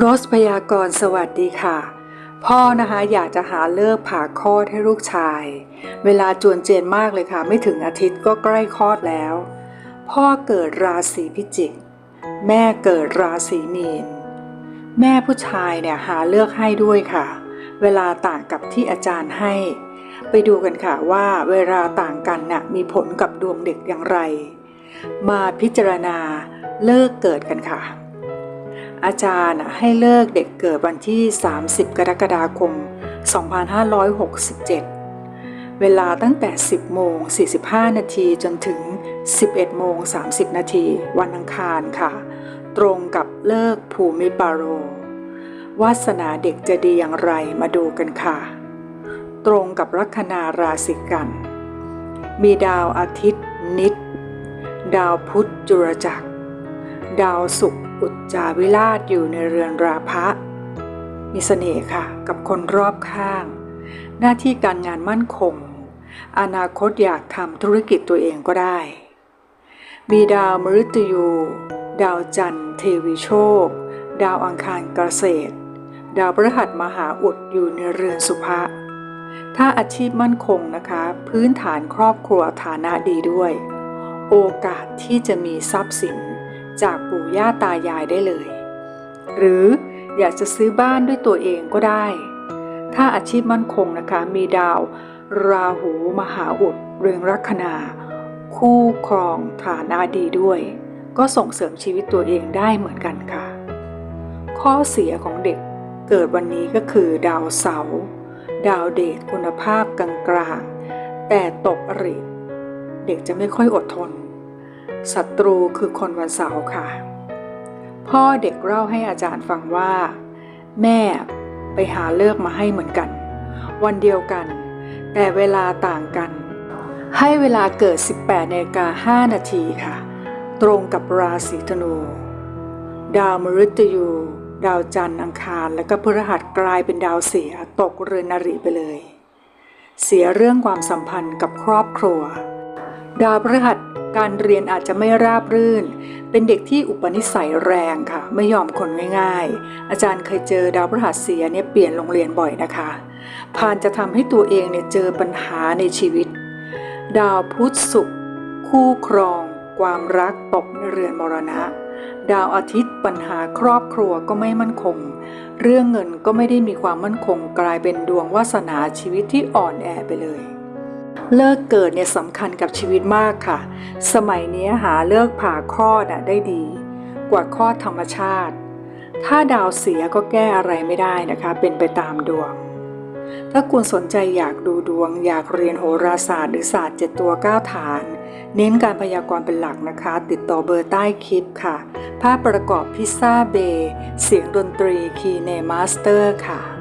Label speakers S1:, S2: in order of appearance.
S1: โรสพยากรณ์สวัสดีค่ะ พ่อนะคะอยากจะหาเลิกผ่าคลอดให้ลูกชาย เวลาจวนเจนมากเลยค่ะ ไม่ถึงอาทิตย์ก็ใกล้คลอดแล้ว พ่อเกิดราศีพิจิก แม่เกิดราศีมีน แม่ผู้ชายเนี่ยหาเลือกให้ด้วยค่ะ เวลาต่างกับที่อาจารย์ให้ ไปดูกันค่ะว่าเวลาต่างกันน่ะมีผลกับดวงเด็กอย่างไร มาพิจารณาเลิกเกิดกันค่ะ อาจารย์ให้เลิกเด็กเกิดวันที่ 30 กรกฎาคม 2567 เวลาตั้งแต่ 10 โมง 45 นาทีจนถึง 11 โมง 30 นาทีวันอังคารค่ะ ตรงกับเลิกภูมิปาโร วาสนาเด็กจะดีอย่างไรมาดูกันค่ะ ตรงกับลัคนาราศีกัน มีดาวอาทิตย์นิด ดาวพุธจุรจักร ดาวศุกร์ อุจจาวิราชอยู่ในเรือนราพะ มีเสน่ห์ค่ะ กับคนรอบข้าง หน้าที่การงานมั่นคง อนาคตอยากทำธุรกิจตัวเองก็ได้ มีดาวมฤตยู ดาวจันทร์เทวีโชค ดาวอังคารเกษตร ดาวพฤหัสมหาอุดอยู่ในเรือนสุภะถ้าอาชีพมั่นคงนะคะ พื้นฐานครอบครัวฐานะดีด้วย โอกาสที่จะมีทรัพย์สิน จากปู่ย่าตายายได้เลย หรืออยากจะซื้อบ้านด้วยตัวเองก็ได้ ถ้าอาชีพมั่นคงนะคะมีดาว ราหูมหาอุด เรืองลัคนา คู่ครองฐานะดีด้วย ก็ส่งเสริมชีวิตตัวเองได้เหมือนกันค่ะ ข้อเสียของเด็กเกิดวันนี้ก็คือดาวเสาร์ดาวเดชคุณภาพกลางๆแต่ตกอริเด็กจะไม่ค่อยอดทน ศัตรูคือคนวันเสาร์ค่ะ พ่อเด็กเล่าให้อาจารย์ฟังว่า แม่ไปหาเลิกมาให้เหมือนกัน วันเดียวกัน แต่เวลาต่างกัน ให้เวลาเกิด 18นาฬิกา5นาทีค่ะ ตรงกับราศีธนู ดาวมฤตยู ดาวจันทร์อังคาร และก็พฤหัสกลายเป็นดาวเสียตกเรือนนริไปเลย เสียเรื่องความสัมพันธ์กับครอบครัว ดาวพฤหัส การเรียนอาจจะไม่ราบรื่น เป็นเด็กที่อุปนิสัยแรงค่ะ ไม่ยอมคนง่าย ๆ อาจารย์เคยเจอดาวพฤหัสเสียเนี่ยเปลี่ยนโรงเรียนบ่อยนะคะ พานจะทำให้ตัวเองเนี่ยเจอปัญหาในชีวิต ดาวพุธศุกร์คู่ครอง ความรักตกในเรือนมรณะ ดาวอาทิตย์ปัญหาครอบครัวก็ไม่มั่นคง เรื่องเงินก็ไม่ได้มีความมั่นคงกลายเป็นดวงวาสนาชีวิตที่อ่อนแอไปเลย เลิกเกิดเนี่ยสำคัญกับชีวิตมากค่ะ สมัยนี้หาเลิกผ่าคลอดอะได้ดี กว่าคลอดธรรมชาติ ถ้าดาวเสียก็แก้อะไรไม่ได้นะคะ เป็นไปตามดวง ถ้าคุณสนใจอยากดูดวง อยากเรียนโหราศาสตร์หรือศาสตร์7ตัว9ฐาน เน้นการพยากรณ์เป็นหลักนะคะ ติดต่อเบอร์ใต้คลิปค่ะ ภาพประกอบพิซซ่าเบย์เสียงดนตรีคีเนมาสเตอร์ค่ะ